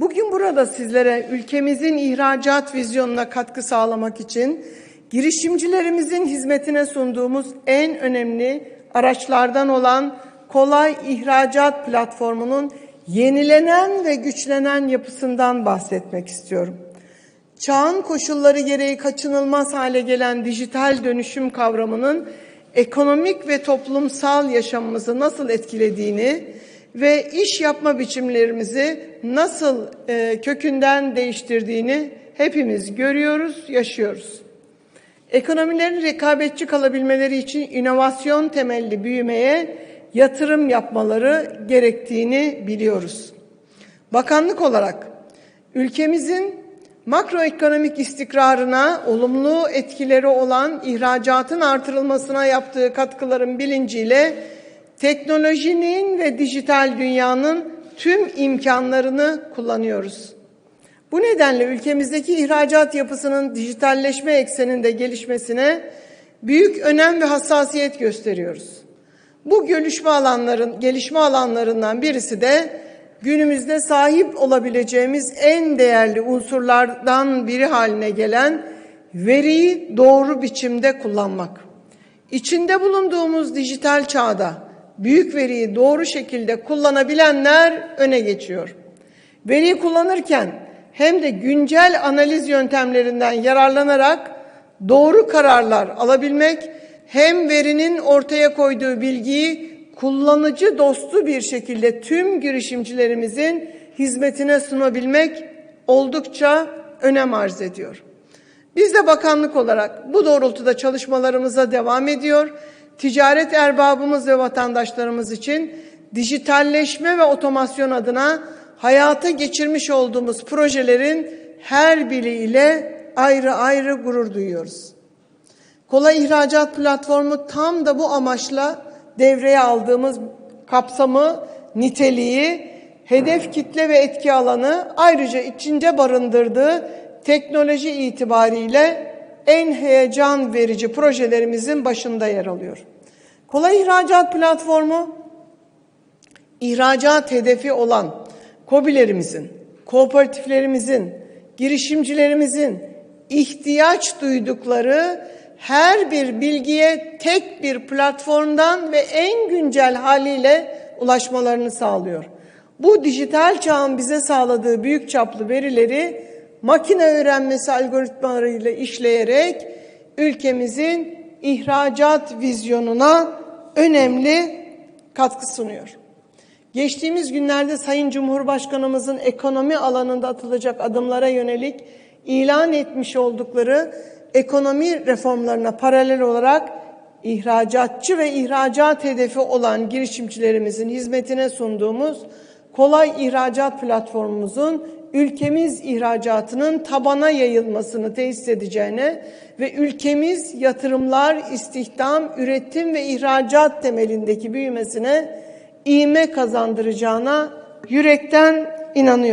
Bugün burada sizlere ülkemizin ihracat vizyonuna katkı sağlamak için girişimcilerimizin hizmetine sunduğumuz en önemli araçlardan olan Kolay İhracat Platformu'nun yenilenen ve güçlenen yapısından bahsetmek istiyorum. Çağın koşulları gereği kaçınılmaz hale gelen dijital dönüşüm kavramının ekonomik ve toplumsal yaşamımızı nasıl etkilediğini ve iş yapma biçimlerimizi nasıl e, kökünden değiştirdiğini hepimiz görüyoruz, yaşıyoruz. Ekonomilerin rekabetçi kalabilmeleri için inovasyon temelli büyümeye yatırım yapmaları gerektiğini biliyoruz. Bakanlık olarak ülkemizin makroekonomik istikrarına olumlu etkileri olan ihracatın artırılmasına yaptığı katkıların bilinciyle teknolojinin ve dijital dünyanın tüm imkanlarını kullanıyoruz. Bu nedenle ülkemizdeki ihracat yapısının dijitalleşme ekseninde gelişmesine büyük önem ve hassasiyet gösteriyoruz. Bu gelişme alanların gelişme alanlarından birisi de günümüzde sahip olabileceğimiz en değerli unsurlardan biri haline gelen veriyi doğru biçimde kullanmak. İçinde bulunduğumuz dijital çağda büyük veriyi doğru şekilde kullanabilenler öne geçiyor. Veriyi kullanırken hem de güncel analiz yöntemlerinden yararlanarak doğru kararlar alabilmek hem verinin ortaya koyduğu bilgiyi kullanıcı dostu bir şekilde tüm girişimcilerimizin hizmetine sunabilmek oldukça önem arz ediyor. Biz de bakanlık olarak bu doğrultuda çalışmalarımıza devam ediyor. Ticaret erbabımız ve vatandaşlarımız için dijitalleşme ve otomasyon adına hayata geçirmiş olduğumuz projelerin her biriyle ayrı ayrı gurur duyuyoruz. Kolay İhracat Platformu tam da bu amaçla devreye aldığımız kapsamı, niteliği, hedef kitle ve etki alanı ayrıca içinde barındırdığı teknoloji itibariyle en heyecan verici projelerimizin başında yer alıyor. Kolay İhracat Platformu ihracat hedefi olan KOBİ'lerimizin, kooperatiflerimizin, girişimcilerimizin ihtiyaç duydukları her bir bilgiye tek bir platformdan ve en güncel haliyle ulaşmalarını sağlıyor. Bu dijital çağın bize sağladığı büyük çaplı verileri makine öğrenmesi algoritmalarıyla işleyerek ülkemizin ihracat vizyonuna önemli katkı sunuyor. Geçtiğimiz günlerde Sayın Cumhurbaşkanımızın ekonomi alanında atılacak adımlara yönelik ilan etmiş oldukları ekonomi reformlarına paralel olarak ihracatçı ve ihracat hedefi olan girişimcilerimizin hizmetine sunduğumuz kolay ihracat platformumuzun ülkemiz ihracatının tabana yayılmasını tesis edeceğine ve ülkemiz yatırımlar, istihdam, üretim ve ihracat temelindeki büyümesine iğme kazandıracağına yürekten inanıyorum.